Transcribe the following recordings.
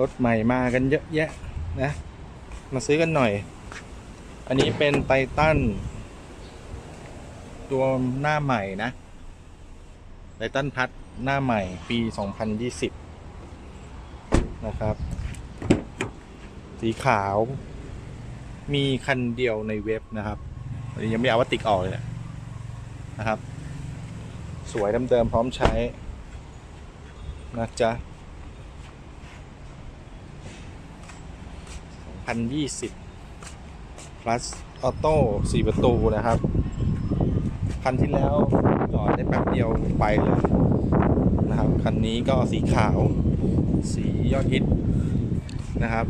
รถใหม่มากันเยอะแยะนะ มาซื้อกันหน่อย อันนี้เป็นไททันตัวหน้าใหม่นะไททันพัดหน้าใหม่ปี 2020 นะครับ สีขาว มีคันเดียวในเว็บนะครับ ยังไม่เอาวัตติกออกเลยนะนะครับ สวยเดิมๆพร้อมใช้นะจ๊ะ 2020 plus auto 4ประตูนะครับ คันที่แล้วจอดได้แป๊บเดียวไปเลยนะครับ คันนี้ก็สีขาว สียอดฮิตนะครับ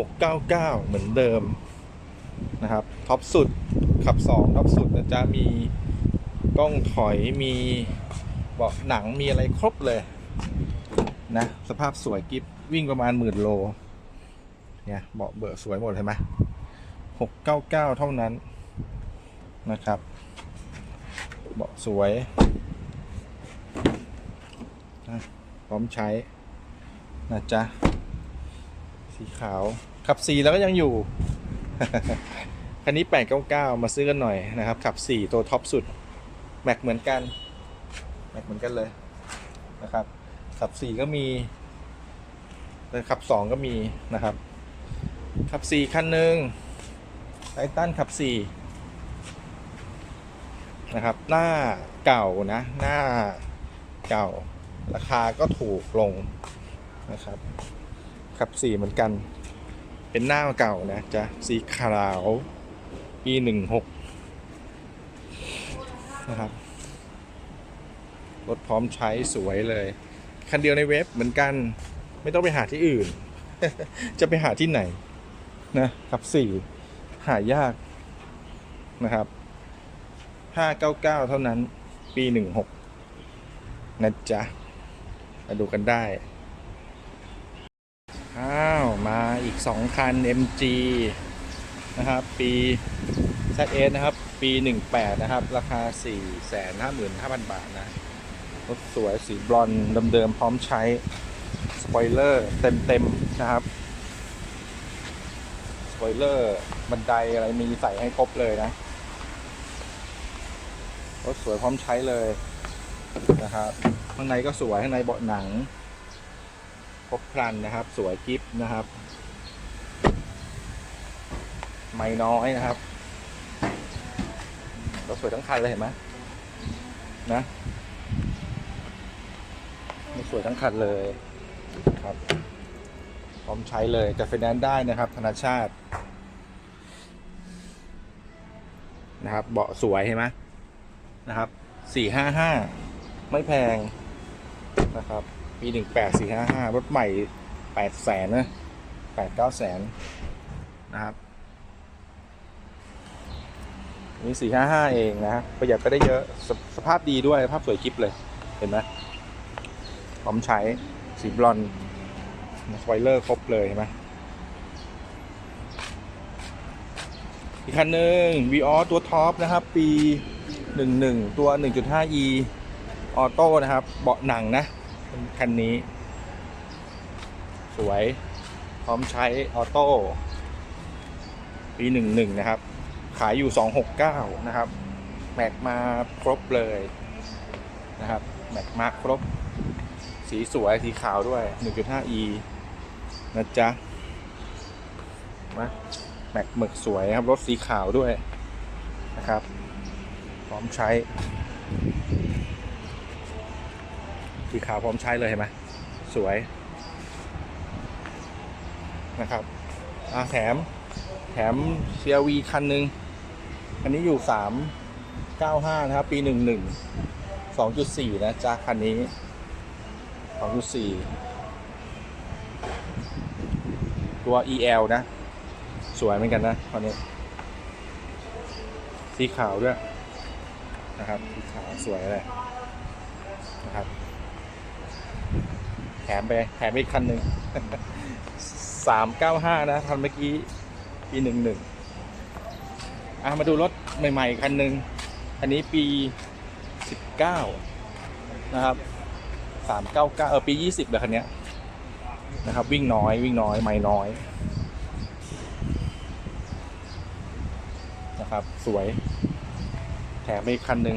699 เหมือนเดิมนะครับท็อปสุดขับ 2 ท็อปสุดนะจ๊ะมีกล้องถอยมีเบาะหนังมีอะไรครบเลยนะ สภาพสวยกิฟ วิ่งประมาณหมื่นโล เนี่ยเบาะเบอร์สวยหมดเห็นไหม699เก้าเท่านั้นนะครับ เบาะสวย พร้อมใช้นะจ๊ะ สีขาว ขับสีแล้วก็ยังอยู่ คันนี้ 899 มาซื้อกันหน่อยนะครับ ขับ 4 ตัวท็อปสุด แม็กเหมือนกัน แม็กเหมือนกันเลยนะครับ ขับ 4 ก็มี แต่ขับ 2 ก็มีนะครับ ขับ 4 คันหนึ่งไททันขับ 4 นะครับ หน้าเก่านะ หน้าเก่า ราคาก็ถูกลงนะครับ ขับ 4 เหมือนกัน เป็นหน้าเก่านะจะสีขาวปีหนึ่งหกนะครับ รถพร้อมใช้สวยเลย คันเดียวในเว็บเหมือนกัน ไม่ต้องไปหาที่อื่น จะไปหาที่ไหน นะขับสี่หายากนะครับห้าเก้าเก้าเท่านั้น ปีหนึ่งหกนะจ๊ะ มาดูกันได้ อ้าว มาอีก2คัน MG นะครับ ปี ZS นะครับ ปี 18 นะครับ ราคา 455,000 บาทนะ รถสวยสีบลอนด์เดิมๆพร้อมใช้ สปอยเลอร์เต็มๆนะครับสปอยเลอร์บันไดอะไรมีใส่ให้ครบเลยนะรถสวยพร้อมใช้เลยนะครับข้างในก็สวยข้างในเบาะหนังครบครันนะครับ สวยกิฟนะครับ ไม่น้อยนะครับรถสวยทั้งคันเลยเห็นไหมนะสวยทั้งคันเลย ครับ พร้อมใช้เลยจะไฟแนนซ์ได้นะครับ ธนาชาตินะครับ เบาะสวยเห็นไหมนะครับสี่ห้าห้าไม่แพงนะครับปีหนึ่งแปดสี่ห้าห้ารถใหม่แปดแสนนะแปดเก้าแสนนะครับนี่สี่ห้าห้าเองนะประหยัดไปได้เยอะสสภาพดีด้วย ภาพสวยกิฟเลย เห็นไหมพร้อมใช้ สีบลอนด์สไวเลอร์ครบเลยเห็นไหมอีกคันหนึ่ง v ีออตัวท็อปนะครับ ปี 11 ตัว 1.5e ออโต้นะครับ เบาะหนังนะ คันนี้ สวย พร้อมใช้ออโต้ ปีหนึ่งหนึ่งนะครับ ขายอยู่ 269 นะครับ แม็กมาครบเลยนะครับ แม็กมาครบ สีสวย สีขาวด้วย 1.5e นะจ๊ะมาแม็กหมึกสวยครับ รถสีขาวด้วยนะครับ พร้อมใช้ สีขาวพร้อมใช้เลยเห็นไหมสวยนะครับอาแถมแถม CRV คันหนึ่งอันนี้อยู่ 395 นะครับ ปี 11 2.4 นะจ๊ะคันนี้ 2.4 ตัว EL นะ สวยเหมือนกันนะคันนี้ สีขาวด้วย นะครับ สีขาวสวยเลยนะครับ แถมไปแถมไปอีกคันหนึ่งสามเก้าห้านะ คันเมื่อกี้ปีหนึ่งหนึ่งอะ มาดูรถใหม่ ๆ คันหนึ่ง อันนี้ปีสิบเก้านะครับ สามเก้าเก้าเออปียี่สิบเลยคันนี้นะครับ วิ่งน้อยวิ่งน้อย ไม่น้อยนะครับ สวย แถมอีกคันหนึ่ง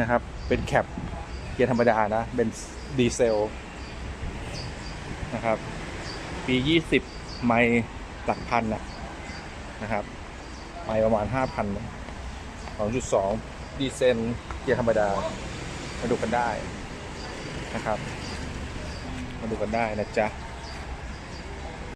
นะครับ เป็นแคปเกียร์ธรรมดานะ เป็นดีเซลนะครับ ปียี่สิบไม่หลักพันนะนะครับ ไม่ประมาณห้าพันสองจุดสองดีเซลเกียร์ธรรมดามาดูกันได้ นะครับ มาดูกันได้นะจ๊ะ